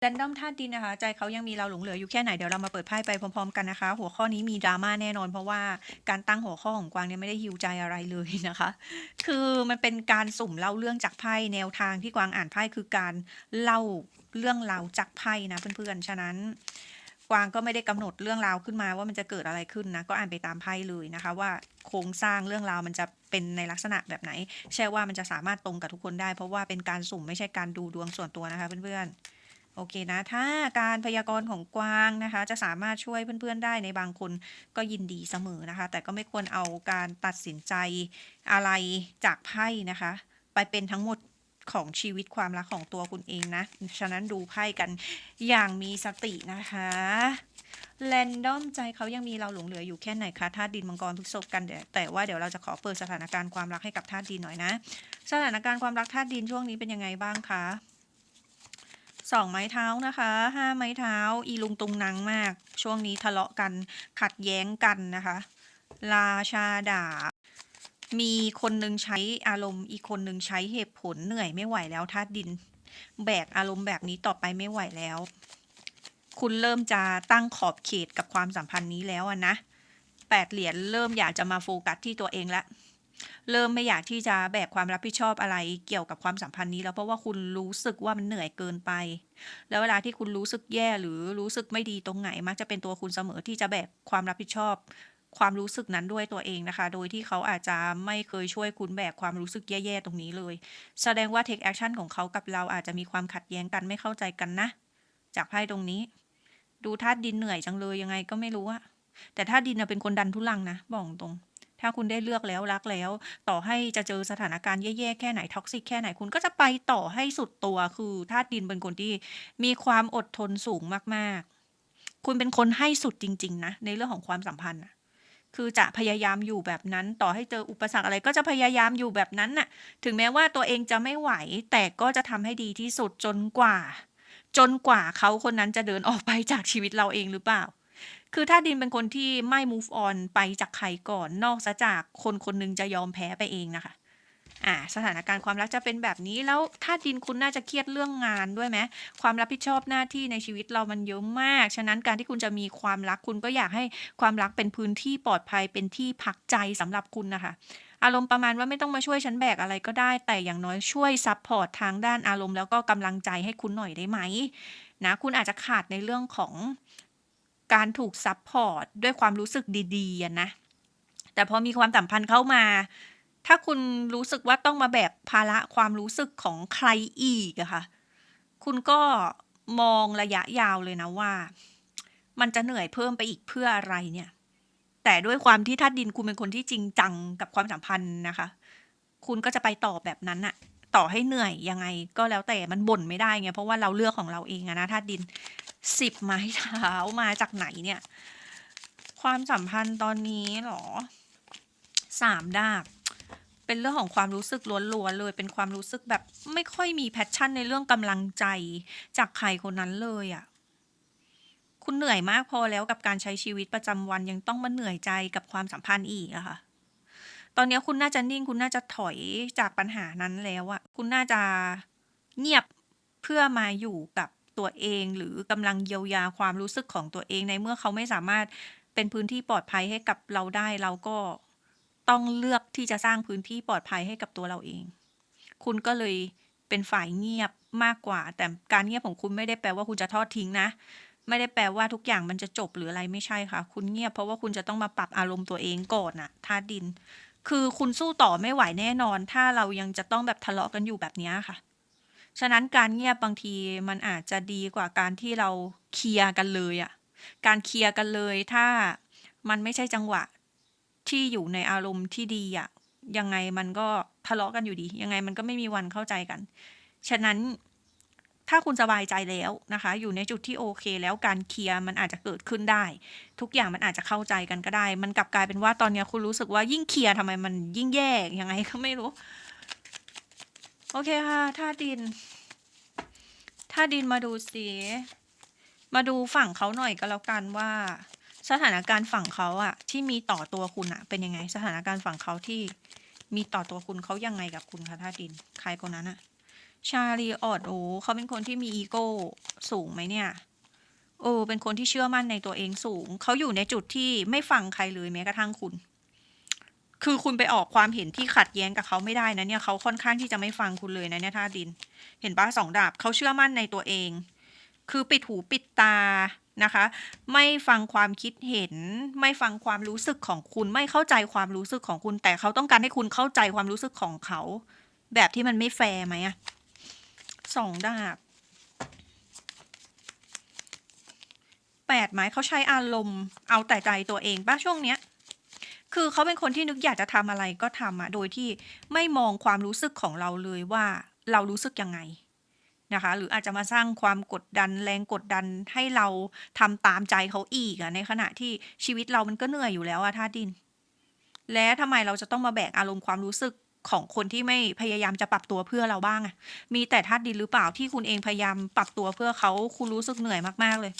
แรนดอมธาตุดินนะคะ ใจเขายังมีเราหลงเหลืออยู่แค่ไหน เดี๋ยวเรามาเปิดไพ่ไปพร้อมๆกันนะคะ หัวข้อนี้มีดราม่าแน่นอน เพราะว่าการตั้งหัวข้อของกวางเนี่ยไม่ได้ฮิวใจอะไรเลยนะคะ คือมันเป็นการสุ่มเล่าเรื่องจากไพ่แนวทางที่กวางอ่านไพ่คือการเล่าเรื่องราวจากไพ่นะเพื่อนๆฉะนั้นกวางก็ไม่ได้กำหนดเรื่องราวขึ้นมาว่ามันจะเกิดอะไรขึ้นนะ ก็อ่านไปตามไพ่เลยนะคะ ว่าโครงสร้างเรื่องราวมันจะเป็นในลักษณะแบบไหนใช่ว่ามันจะสามารถตรงกับทุกคนได้ เพราะว่าเป็นการสุ่มไม่ใช่การดูดวงส่วนตัวนะคะเพื่อนๆ โอเคนะ ถ้าการพยากรณ์ของกวางนะคะ จะสามารถช่วยเพื่อน ๆ ได้ในบางคนก็ยินดีเสมอนะคะ แต่ก็ไม่ควรเอาการตัดสินใจอะไรจากไพ่นะคะ ไปเป็นทั้งหมดของชีวิตความรักของตัวคุณเองนะ ฉะนั้นดูไพ่กันอย่างมีสตินะคะแรนดอมใจเขายังมีเราหลงเหลืออยู่แค่ไหนคะธาตุดินมังกรพฤษภกันเดแต่ว่าเดี๋ยวเราจะขอเปิดสถานการณ์ความรักให้กับธาตุดินหน่อยนะ สถานการณ์ความรักธาตุดินช่วงนี้เป็นยังไงบ้างคะ สองไม้เท้านะคะห้าไม้เท้า อีลุงตุงนังมาก ช่วงนี้ทะเลาะกันขัดแย้งกันนะคะ ราชาดาบมีคนหนึ่งใช้อารมณ์อีกคนหนึ่งใช้เหตุผลเหนื่อยไม่ไหวแล้วธาตุดิน แบกอารมณ์แบบนี้ต่อไปไม่ไหวแล้ว คุณเริ่มจะตั้งขอบเขตกับความสัมพันธ์นี้แล้วนะแปดเหรียญเริ่มอยากจะมาโฟกัสที่ตัวเองละ เริ่มไม่อยากที่จะแบกความรับผิดชอบอะไรเกี่ยวกับความสัมพันธ์นี้แล้วเพราะว่าคุณรู้สึกว่ามันเหนื่อยเกินไป แล้วเวลาที่คุณรู้สึกแย่หรือรู้สึกไม่ดีตรงไหน มักจะเป็นตัวคุณเสมอที่จะแบกความรับผิดชอบ ความรู้สึกนั้นด้วยตัวเองนะคะ โดยที่เขาอาจจะไม่เคยช่วยคุณแบกความรู้สึกแย่ๆตรงนี้เลย แสดงว่า take action ของเขากับเราอาจจะมีความขัดแย้งกันไม่เข้าใจกันนะ จากไพ่ตรงนี้ ดูธาตุดินเหนื่อยจังเลยยังไงก็ไม่รู้อะแต่ธาตุดินเป็นคนดันทุลังนะบอกตรง ถ้าคุณได้เลือกแล้วรักแล้ว ต่อให้จะเจอสถานการณ์แย่ๆแค่ไหนท็อกซิกแค่ไหนคุณก็จะไปต่อให้สุดตัวคือธาตุดินเป็นคนที่มีความอดทนสูงมากๆ คุณเป็นคนให้สุดจริง ๆ นะ ในเรื่องของความสัมพันธ์นะคือจะพยายามอยู่แบบนั้น ต่อให้เจออุปสรรคอะไรก็จะพยายามอยู่แบบนั้นน่ะ ถึงแม้ว่าตัวเองจะไม่ไหว แต่ก็จะทำให้ดีที่สุดจนกว่า จนกว่าเขาคนนั้นจะเดินออกไปจากชีวิตเราเองหรือเปล่า คือถ้าดินเป็นคนที่ไม่ move on ไปจากใครก่อน นอกซะจากคนคนหนึงจะยอมแพ้ไปเองนะคะอ่าสถานการณ์ความรักจะเป็นแบบนี้แล้วถ้าดินคุณน่าจะเครียดเรื่องงานด้วยไหมความรับผิดชอบหน้าที่ในชีวิตเรามันเยอะมาก ฉะนั้นการที่คุณจะมีความรักคุณก็อยากให้ความรักเป็นพื้นที่ปลอดภัยเป็นที่พักใจสำหรับคุณนะคะอารมณ์ประมาณว่าไม่ต้องมาช่วยฉันแบกอะไรก็ได้ แต่อย่างน้อยช่วยซัพพอร์ตทางด้านอารมณ์แล้วก็กำลังใจให้คุณหน่อยได้ไหมนะคุณอาจจะขาดในเรื่องของ การถูกซัพพอร์ตด้วยความรู้สึกดีๆนะ แต่พอมีความสัมพันธ์เข้ามา ถ้าคุณรู้สึกว่าต้องมาแบกภาระความรู้สึกของใครอีกอะค่ะ คุณก็มองระยะยาวเลยนะว่า มันจะเหนื่อยเพิ่มไปอีกเพื่ออะไรเนี่ย แต่ด้วยความที่ธาตุดินคุณเป็นคนที่จริงจังกับความสัมพันธ์นะคะ คุณก็จะไปต่อแบบนั้นอะต่อให้เหนื่อยยังไงก็แล้วแต่มันบ่นไม่ได้ไงเพราะว่าเราเลือกของเราเองอะนะธาตุดิน สิบไม้เท้ามาจากไหนเนี่ย ความสัมพันธ์ตอนนี้หรอสามดาบเป็นเรื่องของความรู้สึกล้วนๆเลย เป็นความรู้สึกแบบไม่ค่อยมีแพชชั่นในเรื่องกำลังใจจากใครคนนั้นเลยอะ่ะคุณเหนื่อยมากพอแล้วกับการใช้ชีวิตประจำวันยังต้องมาเหนื่อยใจกับความสัมพันธ์อีกอะค่ะ ตอนนี้คุณน่าจะนิ่ง คุณน่าจะถอยจากปัญหานั้นแล้วอะคุณน่าจะเงียบเพื่อมาอยู่กับ ตัวเอง หรือกำลังเยียวยาความรู้สึกของตัวเองในเมื่อเขาไม่สามารถเป็นพื้นที่ปลอดภัยให้กับเราได้ เราก็ต้องเลือกที่จะสร้างพื้นที่ปลอดภัยให้กับตัวเราเอง คุณก็เลยเป็นฝ่ายเงียบมากกว่า แต่การเงียบของคุณไม่ได้แปลว่าคุณจะทอดทิ้งนะ ไม่ได้แปลว่าทุกอย่างมันจะจบหรืออะไรไม่ใช่ค่ะ คุณเงียบเพราะว่าคุณจะต้องมาปรับอารมณ์ตัวเองก่อนน่ะธาตุดิน คือคุณสู้ต่อไม่ไหวแน่นอน ถ้าเรายังจะต้องแบบทะเลาะกันอยู่แบบนี้ค่ะ ฉะนั้นการเงียบบางทีมันอาจจะดีกว่าการที่เราเคลียร์กันเลยอะการเคลียร์กันเลยถ้ามันไม่ใช่จังหวะที่อยู่ในอารมณ์ที่ดีอะยังไงมันก็ทะเลาะกันอยู่ดี ยังไงมันก็ไม่มีวันเข้าใจกัน ฉะนั้นถ้าคุณสบายใจแล้วนะคะ อยู่ในจุดที่โอเค แล้วการเคลียร์มันอาจจะเกิดขึ้นได้ ทุกอย่างมันอาจจะเข้าใจกันก็ได้ มันกลับกลายเป็นว่าตอนเนี้ยคุณรู้สึกว่ายิ่งเคลียร์ทำไมมันยิ่งแย่ยังไงก็ไม่รู้ โอเคค่ะท่าตุดินท่าตุดินมาดูสิมาดูฝั่งเขาหน่อยก็แล้วกันว่า สถานการณ์ฝั่งเขาอะที่มีต่อตัวคุณอะเป็นยังไง สถานการณ์ฝั่งเขาที่มีต่อตัวคุณเขายังไงกับคุณคะท่าตุดินใครคนนั้นอะชาลีออดโอ้เขาเป็นคนที่มีอีโก้สูงไหมเนี่ยโอ้เป็นคนที่เชื่อมั่นในตัวเองสูง เขาอยู่ในจุดที่ไม่ฟังใครเลยแม้กระทั่งคุณ คือคุณไปออกความเห็นที่ขัดแย้งกับเขาไม่ได้นะเนี่ยเขาค่อนข้างที่จะไม่ฟังคุณเลยนะเนี่ยท่าดิน เห็นปะสองดาบเขาเชื่อมั่นในตัวเอง คือปิดหูปิดตานะคะ ไม่ฟังความคิดเห็น ไม่ฟังความรู้สึกของคุณ ไม่เข้าใจความรู้สึกของคุณ แต่เขาต้องการให้คุณเข้าใจความรู้สึกของเขา แบบที่มันไม่แฟร์ไหมอะสองดาบแปดไม้เขาใช้อารมณ์เอาแต่ใจตัวเองป่ะช่วงเนี้ย คือเขาเป็นคนที่นึกอยากจะทำอะไรก็ทำอะโดยที่ไม่มองความรู้สึกของเราเลยว่าเรารู้สึกยังไงนะคะ หรืออาจจะมาสร้างความกดดันแรงกดดันให้เราทำตามใจเขาอีกอะในขณะที่ชีวิตเรามันก็เหนื่อยอยู่แล้วอะท่าดิน และทำไมเราจะต้องมาแบกอารมณ์ความรู้สึกของคนที่ไม่พยายามจะปรับตัวเพื่อเราบ้างอะมีแต่ธาตุดินหรือเปล่าที่คุณเองพยายามปรับตัวเพื่อเขาคุณรู้สึกเหนื่อยมากๆเลย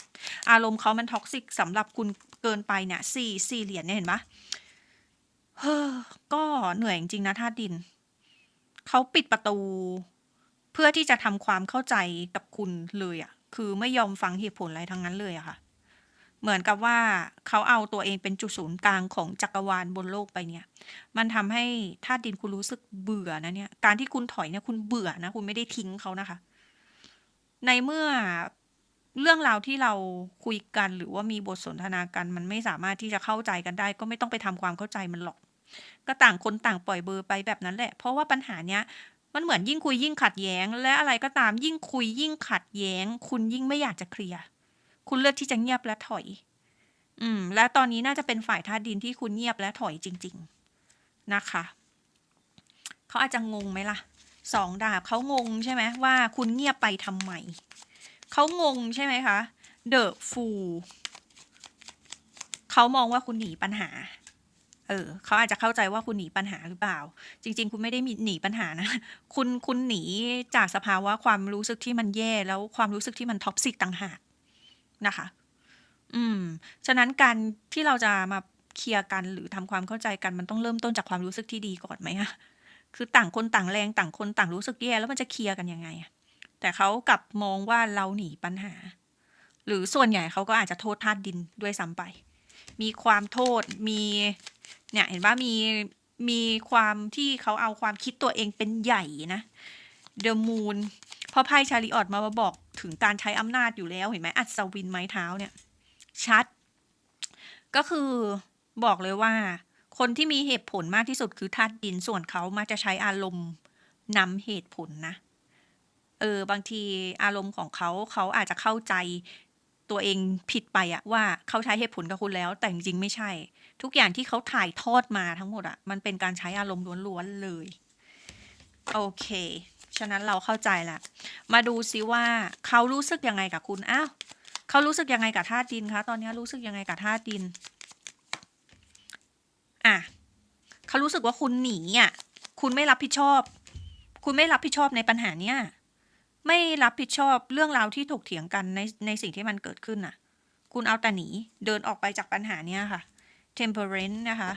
อารมณ์เขามันท็อกซิกสำหรับคุณเกินไปเนี่ยสี่สี่เหรียญเนี่ยเห็นปะ เฮ้อก็เหนื่อยจริงๆนะธาตุดิน เขาปิดประตู เพื่อที่จะทำความเข้าใจกับคุณเลยอะคือไม่ยอมฟังเหตุผลอะไรทั้งนั้นเลยอะค่ะ เหมือนกับว่าเขาเอาตัวเองเป็นจุดศูนย์กลางของจักรวาลบนโลกไปเนี่ย มันทำให้ธาตุดินคุณรู้สึกเบื่อนะเนี่ย การที่คุณถอยเนี่ยคุณเบื่อนะ คุณไม่ได้ทิ้งเขานะคะ ในเมื่อเรื่องราวที่เราคุยกันหรือว่ามีบทสนทนากัน มันไม่สามารถที่จะเข้าใจกันได้ ก็ไม่ต้องไปทำความเข้าใจมันหรอก ก็ต่างคนต่างปล่อยเบอร์ไปแบบนั้นแหละ เพราะว่าปัญหาเนี้ยมันเหมือนยิ่งคุยยิ่งขัดแย้ง และอะไรก็ตามยิ่งคุยยิ่งขัดแย้ง คุณยิ่งไม่อยากจะเคลียร์คุณเลือกที่จะเงียบและถอย อืม และตอนนี้น่าจะเป็นฝ่ายธาดินที่คุณเงียบและถอยจริง ๆนะคะ เขาอาจจะงงไหมล่ะสองดาบเขางงใช่ไหมว่าคุณเงียบไปทำไมเขางงใช่ไหมคะเดอะฟูเขามองว่าคุณหนีปัญหา เออเขาอาจจะเข้าใจว่าคุณหนีปัญหาหรือเปล่า จริง ๆ คุณไม่ได้มีหนีปัญหานะ คุณคุณหนีจากสภาวะความรู้สึกที่มันแย่แล้วความรู้สึกที่มันท็อกซิกต่างหากนะคะ อืม ฉะนั้นการที่เราจะมาเคลียร์กันหรือทำความเข้าใจกันมันต้องเริ่มต้นจากความรู้สึกที่ดีก่อนไหมอะคือต่างคนต่างแรงต่างคนต่างรู้สึกแย่แล้วมันจะเคลียร์กันยังไงอะแต่เขากลับมองว่าเราหนีปัญหา หรือส่วนใหญ่เขาก็อาจจะโทษธาตุดินด้วยซ้ำไป มีความโทษมี เนี่ยเห็นว่ามีมีความที่เขาเอาความคิดตัวเองเป็นใหญ่นะเดอะมูนพอไพ่ชาริออตมาบอกถึงการใช้อำนาจอยู่แล้วเห็นไหมอัศวินไม้เท้าเนี่ย ชัด ก็คือบอกเลยว่า คนที่มีเหตุผลมากที่สุดคือธาตุดินส่วนเขามาจะใช้อารมณ์นำเหตุผลนะ เออบางทีอารมณ์ของเขาเขาอาจจะเข้าใจตัวเองผิดไปอะว่าเขาใช้เหตุผลกับคุณแล้ว แต่จริงๆไม่ใช่ ทุกอย่างที่เขาถ่ายทอดมาทั้งหมดอะมันเป็นการใช้อารมณ์ล้วนๆเลย โอเค ฉะนั้นเราเข้าใจละ มาดูซิว่าเขารู้สึกยังไงกับคุณ อ้าวเขารู้สึกยังไงกับธาตุดินคะ ตอนนี้รู้สึกยังไงกับธาตุดิน อะเขารู้สึกว่าคุณหนีอะ คุณไม่รับผิดชอบ คุณไม่รับผิดชอบในปัญหาเนี้ย ไม่รับผิดชอบเรื่องราวที่ถกเถียงกันในในสิ่งที่มันเกิดขึ้นน่ะ คุณเอาแต่หนี เดินออกไปจากปัญหาเนี้ยค่ะ temperance นะคะ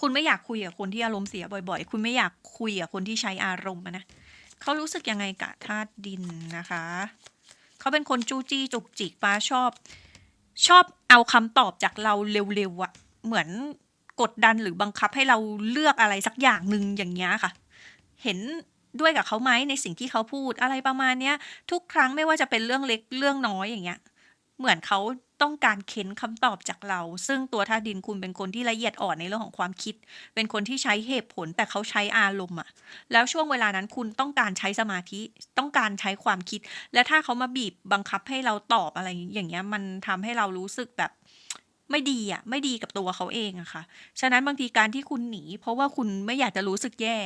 คุณไม่อยากคุยกับคนที่อารมณ์เสียบ่อย ๆ คุณไม่อยากคุยกับคนที่ใช้อารมณ์นะเขารู้สึกยังไงกับธาตุดินนะคะ เขาเป็นคนจู้จี้จุกจิกป้าชอบ ชอบเอาคำตอบจากเราเร็วๆอะเหมือนกดดันหรือบังคับให้เราเลือกอะไรสักอย่างหนึ่งอย่างเงี้ยค่ะ เห็นด้วยกับเขาไหมในสิ่งที่เขาพูดอะไรประมาณเนี้ย ทุกครั้งไม่ว่าจะเป็นเรื่องเล็กเรื่องน้อยอย่างเงี้ย เหมือนเขา ต้องการเค้นคำตอบจากเรา ซึ่งตัวธาดินคุณเป็นคนที่ละเอียดอ่อนในเรื่องของความคิด เป็นคนที่ใช้เหตุผลแต่เขาใช้อารมณ์อะแล้วช่วงเวลานั้นคุณต้องการใช้สมาธิต้องการใช้ความคิด และถ้าเขามาบีบบังคับให้เราตอบอะไรอย่างเงี้ยมันทำให้เรารู้สึกแบบไม่ดีอะไม่ดีกับตัวเขาเองอะค่ะ ฉะนั้นบางทีการที่คุณหนี เพราะว่าคุณไม่อยากจะรู้สึกแย่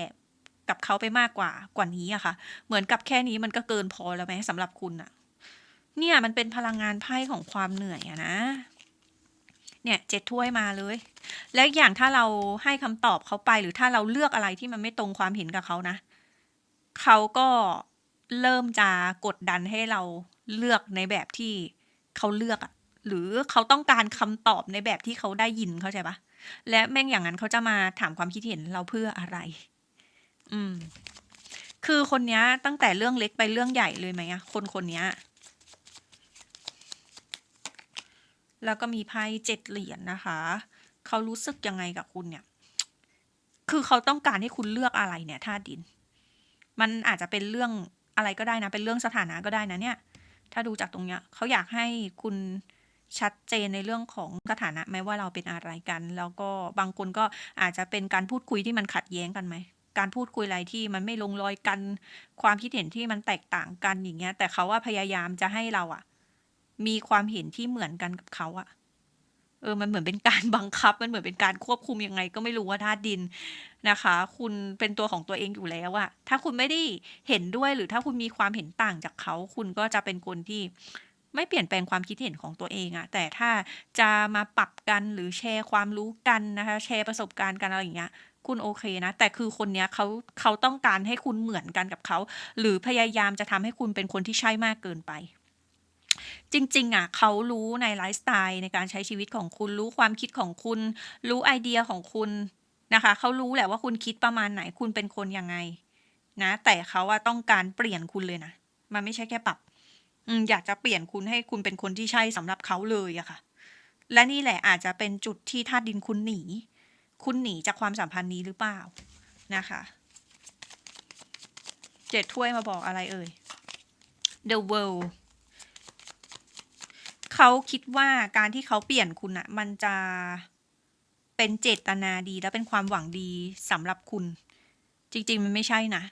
กับเขาไปมากกว่ากว่านี้อะค่ะ เหมือนกับแค่นี้มันก็เกินพอแล้วไหมสำหรับคุณอะ เนี่ยมันเป็นพลังงานไพ่ของความเหนื่อยอะนะ เนี่ยเจ็ดถ้วยมาเลย และอย่างถ้าเราให้คำตอบเขาไป หรือถ้าเราเลือกอะไรที่มันไม่ตรงความเห็นกับเขานะเขาก็เริ่มจะกดดันให้เราเลือกในแบบที่เขาเลือกอะหรือเขาต้องการคำตอบในแบบที่เขาได้ยินเข้าใจปะและแม่งอย่างนั้นเขาจะมาถามความคิดเห็นเราเพื่ออะไร อืม คือคนนี้ตั้งแต่เรื่องเล็กไปเรื่องใหญ่เลยไหมอะคนคนนี้ย แล้วก็มีไพ่เจ็ดเหรียญนะคะ เขารู้สึกยังไงกับคุณเนี่ย คือเขาต้องการให้คุณเลือกอะไรเนี่ยธาตุดิน มันอาจจะเป็นเรื่องอะไรก็ได้นะ เป็นเรื่องสถานะก็ได้นะเนี่ย ถ้าดูจากตรงเนี้ยเขาอยากให้คุณชัดเจนในเรื่องของสถานะไหมว่าเราเป็นอะไรกัน แล้วก็บางคนก็อาจจะเป็นการพูดคุยที่มันขัดแย้งกันไหมการพูดคุยอะไรที่มันไม่ลงรอยกัน ความคิดเห็นที่มันแตกต่างกันอย่างเงี้ย แต่เขาว่าพยายามจะให้เราอะ มีความเห็นที่เหมือนกันกับเขาอะเออ มันเหมือนเป็นการบังคับ มันเหมือนเป็นการควบคุมยังไง ก็ไม่รู้ว่าธาตุดินนะคะ คุณเป็นตัวของตัวเองอยู่แล้วอะถ้าคุณไม่ได้เห็นด้วยหรือถ้าคุณมีความเห็นต่างจากเขา คุณก็จะเป็นคนที่ไม่เปลี่ยนแปลงความคิดเห็นของตัวเองอะแต่ถ้าจะมาปรับกันหรือแชร์ความรู้กันนะคะ แชร์ประสบการณ์กันอะไรอย่างเงี้ย คุณโอเคนะ แต่คือคนเนี้ยเขาเขาต้องการให้คุณเหมือนกันกับเขา หรือพยายามจะทำให้คุณเป็นคนที่ใช่มากเกินไป จริงๆอะเขารู้ในไลฟ์สไตล์ในการใช้ชีวิตของคุณ รู้ความคิดของคุณ รู้ไอเดียของคุณนะคะเขารู้แหละว่าคุณคิดประมาณไหนคุณเป็นคนยังไง นะ แต่เขาว่าต้องการเปลี่ยนคุณเลยนะมันไม่ใช่แค่ปรับอยากจะเปลี่ยนคุณให้คุณเป็นคนที่ใช่สำหรับเขาเลยอะค่ะ และนี่แหละอาจจะเป็นจุดที่ธาตุดินคุณหนี คุณหนีจากความสัมพันธ์นี้หรือเปล่านะคะเจ็ดถ้วยมาบอกอะไรเอ่ย The World เขาคิดว่าการที่เขาเปลี่ยนคุณอะมันจะเป็นเจตนาดีและเป็นความหวังดีสำหรับคุณ จริง ๆ มันไม่ใช่นะ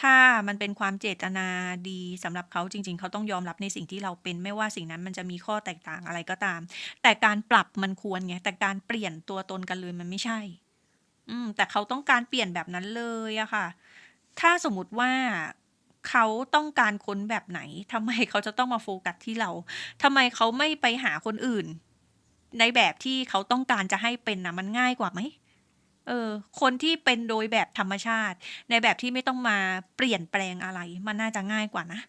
ถ้ามันเป็นความเจตนาดีสำหรับเขาจริง ๆ เขาต้องยอมรับในสิ่งที่เราเป็นไม่ว่าสิ่งนั้นมันจะมีข้อแตกต่างอะไรก็ตาม แต่การปรับมันควรไงแต่การเปลี่ยนตัวตนกันเลยมันไม่ใช่ อืม แต่เขาต้องการเปลี่ยนแบบนั้นเลยอะค่ะ ถ้าสมมติว่า เขาต้องการคนแบบไหนทำไมเขาจะต้องมาโฟกัสที่เราทำไมเขาไม่ไปหาคนอื่น ในแบบที่เขาต้องการจะให้เป็นนะมันง่ายกว่าไหมเออคนที่เป็นโดยแบบธรรมชาติ ในแบบที่ไม่ต้องมาเปลี่ยนแปลงอะไร มันน่าจะง่ายกว่านะ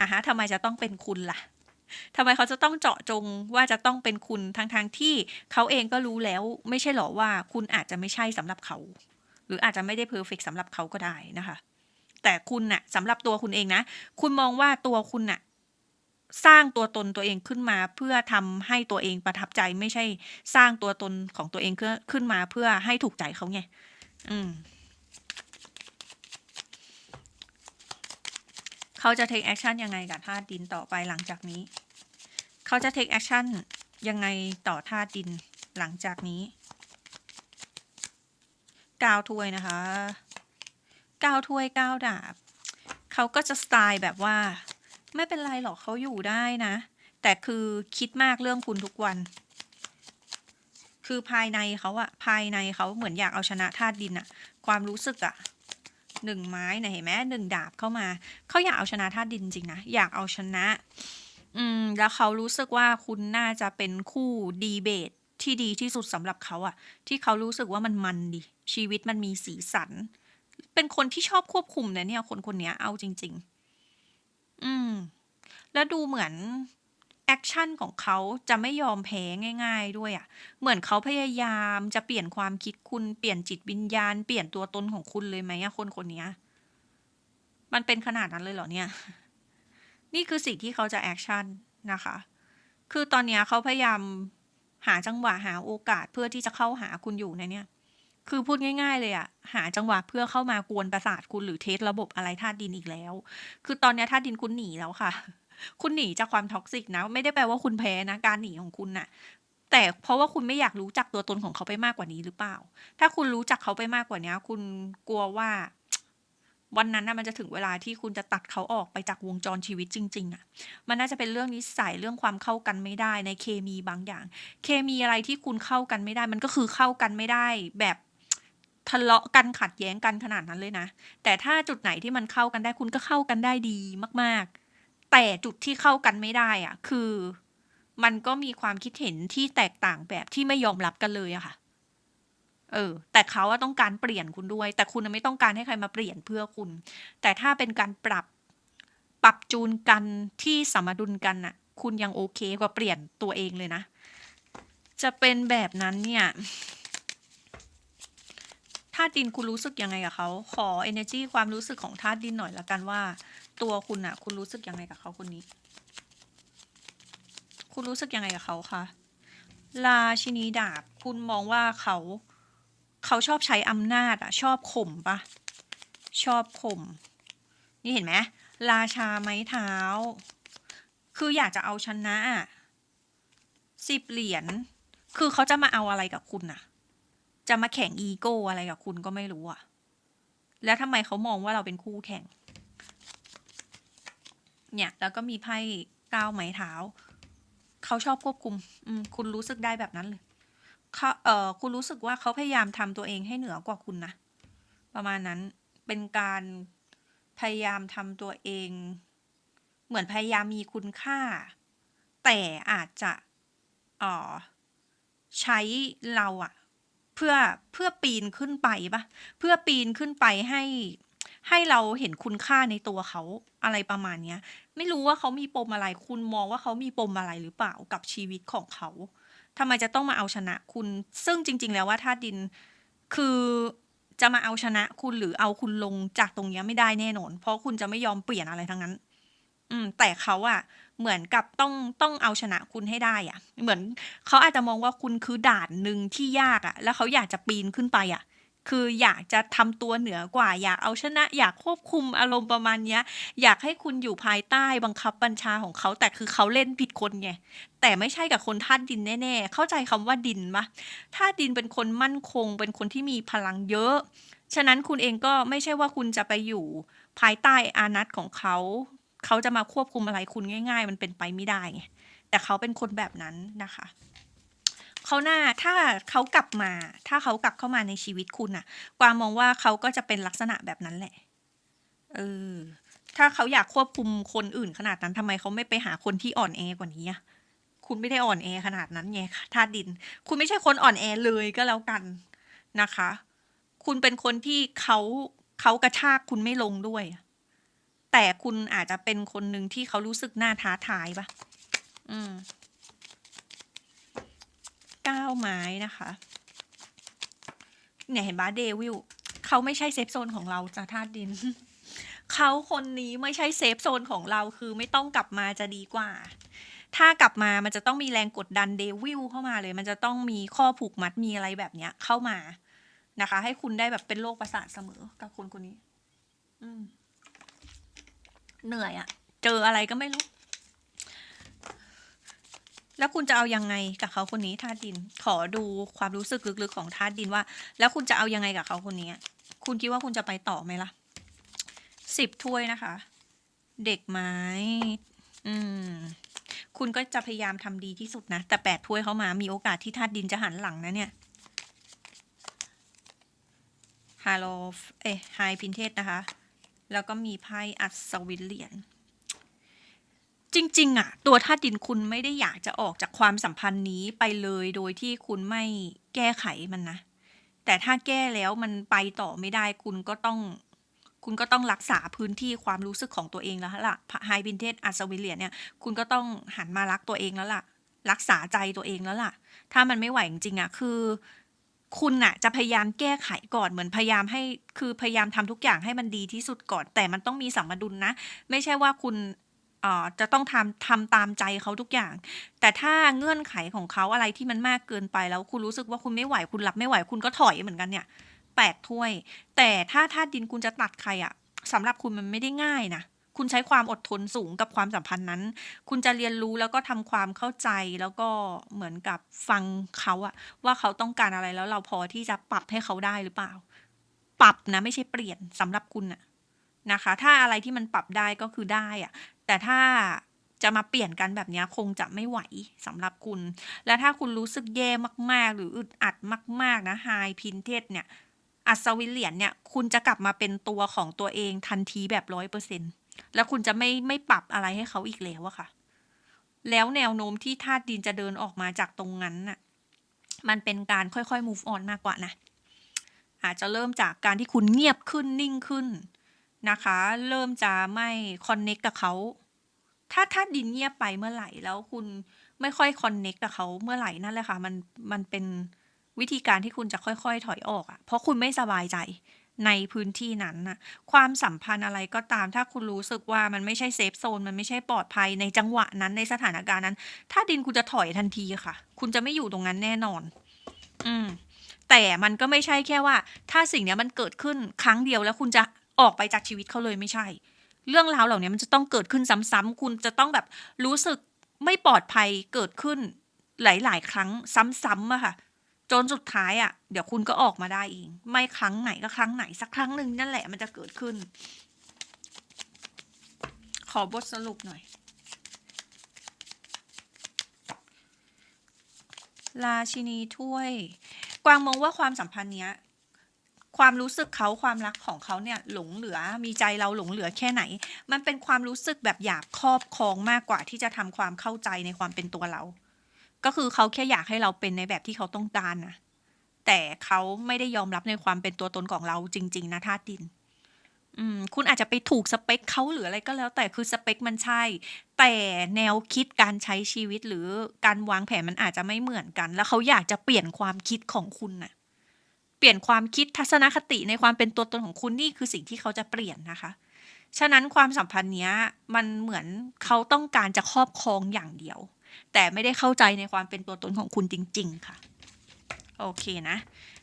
อะฮะทำไมจะต้องเป็นคุณล่ะทำไมเขาจะต้องเจาะจงว่าจะต้องเป็นคุณทั้งๆทที่เขาเองก็รู้แล้ว ไม่ใช่หรอว่าคุณอาจจะไม่ใช่สำหรับเขา หรืออาจจะไม่ได้เพอร์เฟกสำหรับเขาก็ได้นะคะ แต่คุณน่ะสำหรับตัวคุณเองนะ คุณมองว่าตัวคุณน่ะ สร้างตัวตนตัวเองขึ้นมา เพื่อทำให้ตัวเองประทับใจไม่ใช่ สร้างตัวตนของตัวเองขึ้นมาเพื่อให้ถูกใจเขาไงอืมเขาจะ take action ยังไงกับธาตุดินต่อไปหลังจากนี้ เขาจะ take action ยังไงต่อธาตุดินหลังจากนี้ กาวถ้วยนะคะ ก้าถ้วยเก้าดาบเขาก็จะสไตล์แบบว่า ไม่เป็นไรหรอกเขาอยู่ได้นะ แต่คือคิดมากเรื่องคุณทุกวัน คือภายในเขาอะภายในเขาเหมือนอยากเอาชนะธาตุดินอะความรู้สึกอะหนึ่งไม้นะเห็นไหมหนึ่งดาบเข้ามา เขาอยากเอาชนะธาตุดินจริงนะอยากเอาชนะ อืม แล้วเขารู้สึกว่าคุณน่าจะเป็นคู่ดีเบตที่ดีที่สุดสำหรับเขาอะที่เขารู้สึกว่ามันมันดีชีวิตมันมีสีสัน เป็นคนที่ชอบควบคุมนะเนี่ย คนคนนี้เอาจริง ๆ อืม แล้วดูเหมือนแอคชั่นของเขาจะไม่ยอมแพ้ง่าย ๆ ด้วยอะ่ะ เหมือนเขาพยายามจะเปลี่ยนความคิดคุณเปลี่ยนจิตวิญญาณ เปลี่ยนตัวตนของคุณเลยไหมอะคนคนนี้มันเป็นขนาดนั้นเลยเหรอเนี่ย นี่คือสิ่งที่เขาจะแอคชั่นนะคะ คือตอนนี้เขาพยายามหาจังหวะหาโอกาสเพื่อที่จะเข้าหาคุณอยู่ในเนี่ย คือพูดง่าย ๆ เลยอะหาจังหวะเพื่อเข้ามากวนประสาทคุณหรือเทสระบบอะไรธาตุดินอีกแล้ว คือตอนนี้ธาตุดินคุณหนีแล้วค่ะ คุณหนีจากความท็อกซิกนะ ไม่ได้แปลว่าคุณแพ้นะ การหนีของคุณน่ะ แต่เพราะว่าคุณไม่อยากรู้จักตัวตนของเขาไปมากกว่านี้หรือเปล่า ถ้าคุณรู้จักเขาไปมากกว่านี้คุณกลัวว่าวันนั้นนะมันจะถึงเวลาที่คุณจะตัดเขาออกไปจากวงจรชีวิตจริง ๆอะมันน่าจะเป็นเรื่องนิสัยเรื่องความเข้ากันไม่ได้ในเคมีบางอย่าง เคมีอะไรที่คุณเข้ากันไม่ได้ มันก็คือเข้ากันไม่ได้แบบ ทะเลาะกันขัดแย้งกันขนาดนั้นเลยนะ แต่ถ้าจุดไหนที่มันเข้ากันได้คุณก็เข้ากันได้ดีมาก ๆ แต่จุดที่เข้ากันไม่ได้อะคือ มันก็มีความคิดเห็นที่แตกต่างแบบที่ไม่ยอมรับกันเลยอะค่ะ เออ แต่เขาต้องการเปลี่ยนคุณด้วย แต่คุณไม่ต้องการให้ใครมาเปลี่ยนเพื่อคุณ แต่ถ้าเป็นการปรับปรับจูนกันที่สมดุลกันน่ะ คุณยังโอเคกว่าเปลี่ยนตัวเองเลยนะ จะเป็นแบบนั้นเนี่ยาตุดินคุณรู้สึกยังไงกับเขาขอ energy ความรู้สึกของธาตุดินหน่อยละกันว่า ตัวคุณอะคุณรู้สึกยังไงกับเขาคนนี้ คุณรู้สึกยังไงกับเขาคะราชินีดาบ คุณมองว่าเขา เขาชอบใช้อำนาจอะชอบข่มปะชอบข่มนี่เห็นไหมราชาไม้เท้า คืออยากจะเอาชนะอะสิบเหรียญคือเขาจะมาเอาอะไรกับคุณน่ะ จะมาแข่งอีโก้อะไรกับคุณก็ไม่รู้อะแล้วทำไมเขามองว่าเราเป็นคู่แข่ง เนี่ย แล้วก็มีไพ่ก้าวไม้เท้า เขาชอบควบคุม อืม คุณรู้สึกได้แบบนั้นเลยเขาเอ่อ คุณรู้สึกว่าเขาพยายามทำตัวเองให้เหนือกว่าคุณนะ ประมาณนั้น เป็นการพยายามทำตัวเอง เหมือนพยายามมีคุณค่า แต่อาจจะเออใช้เราอะ พื่อเพื่อปีนขึ้นไปปะเพื่อปีนขึ้นไปให้ให้เราเห็นคุณค่าในตัวเขาอะไรประมาณเนี้ย ไม่รู้ว่าเขามีปมอะไร คุณมองว่าเขามีปมอะไรหรือเปล่ากับชีวิตของเขาทำไมจะต้องมาเอาชนะคุณ ซึ่งจริง ๆ แล้วว่าธาตุดินคือจะมาเอาชนะคุณหรือเอาคุณลงจากตรงนี้ไม่ได้แน่นอน เพราะคุณจะไม่ยอมเปลี่ยนอะไรทั้งนั้น อืม แต่เขาอะ เหมือนกับต้องต้องเอาชนะคุณให้ได้อะเหมือนเขาอาจจะมองว่าคุณคือด่านหนึ่งที่ยากอะแล้วเขาอยากจะปีนขึ้นไปอะคืออยากจะทำตัวเหนือกว่า อยากเอาชนะ อยากควบคุมอารมณ์ประมาณเนี้ย อยากให้คุณอยู่ภายใต้บังคับบัญชาของเขา แต่คือเขาเล่นผิดคนไงแต่ไม่ใช่กับคนธาตุดินแน่ ๆ เข้าใจคำว่าดินปะธาตุดินเป็นคนมั่นคง เป็นคนที่มีพลังเยอะ ฉะนั้นคุณเองก็ไม่ใช่ว่าคุณจะไปอยู่ภายใต้อานัตของเขา เขาจะมาควบคุมอะไรคุณง่าย ๆ มันเป็นไปไม่ได้ไงแต่เขาเป็นคนแบบนั้นนะคะเขาหน้าถ้าเขากลับมา ถ้าเขากลับเข้ามาในชีวิตคุณอะกวางมองว่าเขาก็จะเป็นลักษณะแบบนั้นแหละเออถ้าเขาอยากควบคุมคนอื่นขนาดนั้นทำไมเขาไม่ไปหาคนที่อ่อนแอกว่านี้อะคุณไม่ได้อ่อนแอขนาดนั้นไงธาตุดิน คุณไม่ใช่คนอ่อนแอเลยก็แล้วกันนะคะ คุณเป็นคนที่เขาเขากระชากคุณไม่ลงด้วย แต่คุณอาจจะเป็นคนหนึ่งที่เขารู้สึกน่าท้าทายปะอืมก้าไม้นะคะ เนี่ยเห็นบ้าเดวิลเขาไม่ใช่เซฟโซนของเราจ้ะธาตุดิน เขาคนนี้ไม่ใช่เซฟโซนของเราคือไม่ต้องกลับมาจะดีกว่า ถ้ากลับมามันจะต้องมีแรงกดดันเดวิลเข้ามาเลย มันจะต้องมีข้อผูกมัดมีอะไรแบบเนี้ย เข้ามานะคะ ให้คุณได้แบบเป็นโรคประสาทเสมอกับคนคนนี้ อืม เหนื่อยอะเจออะไรก็ไม่รู้ แล้วคุณจะเอายังไงกับเขาคนนี้ธาตุดิน ขอดูความรู้สึกลึกๆของธาตุดินว่า แล้วคุณจะเอายังไงกับเขาคนนี้ คุณคิดว่าคุณจะไปต่อไหมล่ะสิบถ้วยนะคะ เด็กไม้ อืม คุณก็จะพยายามทำดีที่สุดนะ แต่แปดถ้วยเขามา มีโอกาสที่ธาตุดินจะหันหลังนะเนี่ยฮาโลเอ้ไฮพินเทสนะคะ แล้วก็มีไพ่อัศวินเหรียญจริง ๆอะตัวธาตุดินคุณไม่ได้อยากจะออกจากความสัมพันธ์นี้ไปเลยโดยที่คุณไม่แก้ไขมันนะ แต่ถ้าแก้แล้วมันไปต่อไม่ได้คุณก็ต้อง คุณก็ต้องรักษาพื้นที่ความรู้สึกของตัวเองแล้วล่ะไฮบินเทสอัศวินเหรียญเนี่ยคุณก็ต้องหันมารักตัวเองแล้วล่ะ รักษาใจตัวเองแล้วล่ะ ถ้ามันไม่ไหวจริงๆอะคือ คุณน่ะจะพยายามแก้ไขก่อนเหมือนพยายามให้ คือพยายามทำทุกอย่างให้มันดีที่สุดก่อน แต่มันต้องมีสัมดุลนะ ไม่ใช่ว่าคุณอ่อจะต้องทำทำตามใจเขาทุกอย่าง แต่ถ้าเงื่อนไขของเขาอะไรที่มันมากเกินไปแล้วคุณรู้สึกว่าคุณไม่ไหวคุณรับไม่ไหวคุณก็ถอยเหมือนกันเนี่ยแปดถ้วย แต่ถ้าธาตุดินคุณจะตัดใครอะสำหรับคุณมันไม่ได้ง่ายนะ คุณใช้ความอดทนสูงกับความสัมพันธ์นั้น คุณจะเรียนรู้แล้วก็ทำความเข้าใจแล้วก็เหมือนกับฟังเขาอะว่าเขาต้องการอะไรแล้วเราพอที่จะปรับให้เขาได้หรือเปล่า ปรับนะไม่ใช่เปลี่ยนสำหรับคุณอะนะคะ ถ้าอะไรที่มันปรับได้ก็คือได้อะแต่ถ้าจะมาเปลี่ยนกันแบบนี้คงจะไม่ไหวสำหรับคุณ และถ้าคุณรู้สึกแย่มาก ๆ หรืออึดอัดมาก ๆ นะไฮพินเทสเนี่ยอัศวินเหรียญเนี่ย คุณจะกลับมาเป็นตัวของตัวเองทันทีแบบร้อยเปอร์เซ็น แล้วคุณจะไม่ไม่ปรับอะไรให้เขาอีกแล้วอะค่ะ แล้วแนวโน้มที่ธาตุดินจะเดินออกมาจากตรงนั้นน่ะ มันเป็นการค่อยๆ move on มากกว่านะ อาจจะเริ่มจากการที่คุณเงียบขึ้นนิ่งขึ้นนะคะ เริ่มจะไม่ connect กับเขา ถ้าธาตุดินเงียบไปเมื่อไหร่ แล้วคุณไม่ค่อย connect กับเขาเมื่อไหร่นั่นแหละค่ะ มันมันเป็นวิธีการที่คุณจะค่อยๆ ถอยออกอะเพราะคุณไม่สบายใจ ในพื้นที่นั้นนะความสัมพันธ์อะไรก็ตามถ้าคุณรู้สึกว่ามันไม่ใช่เซฟโซนมันไม่ใช่ปลอดภัยในจังหวะนั้นในสถานการณ์นั้น ถ้าดินคุณจะถอยทันทีค่ะ คุณจะไม่อยู่ตรงนั้นแน่นอน อืม แต่มันก็ไม่ใช่แค่ว่า ถ้าสิ่งนี้มันเกิดขึ้นครั้งเดียวแล้วคุณจะออกไปจากชีวิตเขาเลยไม่ใช่ เรื่องราวเหล่านี้มันจะต้องเกิดขึ้นซ้ำๆคุณจะต้องแบบรู้สึกไม่ปลอดภัยเกิดขึ้นหลาย ๆ ครั้งซ้ำๆอะค่ะ จนสุดท้ายอะเดี๋ยวคุณก็ออกมาได้เอง ไม่ครั้งไหนก็ครั้งไหนสักครั้งหนึ่งนั่นแหละมันจะเกิดขึ้น ขอบทสรุปหน่อย ราชินีถ้วย กวางมองว่าความสัมพันธ์เนี้ยความรู้สึกเขาความรักของเขาเนี่ยหลงเหลือมีใจเราหลงเหลือแค่ไหน มันเป็นความรู้สึกแบบอยากครอบครองมากกว่าที่จะทำความเข้าใจในความเป็นตัวเรา ก็คือเขาแค่อยากให้เราเป็นในแบบที่เขาต้องการนะแต่เขาไม่ได้ยอมรับในความเป็นตัวตนของเราจริง ๆ นะธาตุดิน อืม คุณอาจจะไปถูกสเปคเขาหรืออะไรก็แล้ว แต่คือสเปคมันใช่ แต่แนวคิดการใช้ชีวิตหรือการวางแผนมันอาจจะไม่เหมือนกัน แล้วเขาอยากจะเปลี่ยนความคิดของคุณน่ะ เปลี่ยนความคิดทัศนคติในความเป็นตัวตนของคุณนี่คือสิ่งที่เขาจะเปลี่ยนนะคะฉะนั้นความสัมพันธ์เนี้ย มันเหมือนเขาต้องการจะครอบครองอย่างเดียว แต่ไม่ได้เข้าใจในความเป็นตัวตนของคุณจริง ๆ ค่ะ โอเคนะ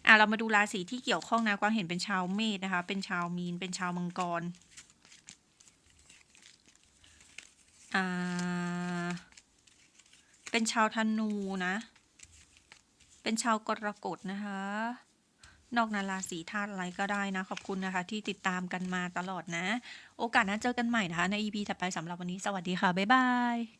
อะเรามาดูราศีที่เกี่ยวข้องนะกวางเห็นเป็นชาวเมษนะคะ เป็นชาวมีน เป็นชาวมังกรอ่าเป็นชาวธนูนะ เป็นชาวกรกฎนะคะ นอกนาราศีธาตุอะไรก็ได้นะ ขอบคุณนะคะ ที่ติดตามกันมาตลอดนะ โอกาสหน้าเจอกันใหม่นะคะ ใน EP ถัดไปสำหรับวันนี้ สวัสดีค่ะ บ๊ายบาย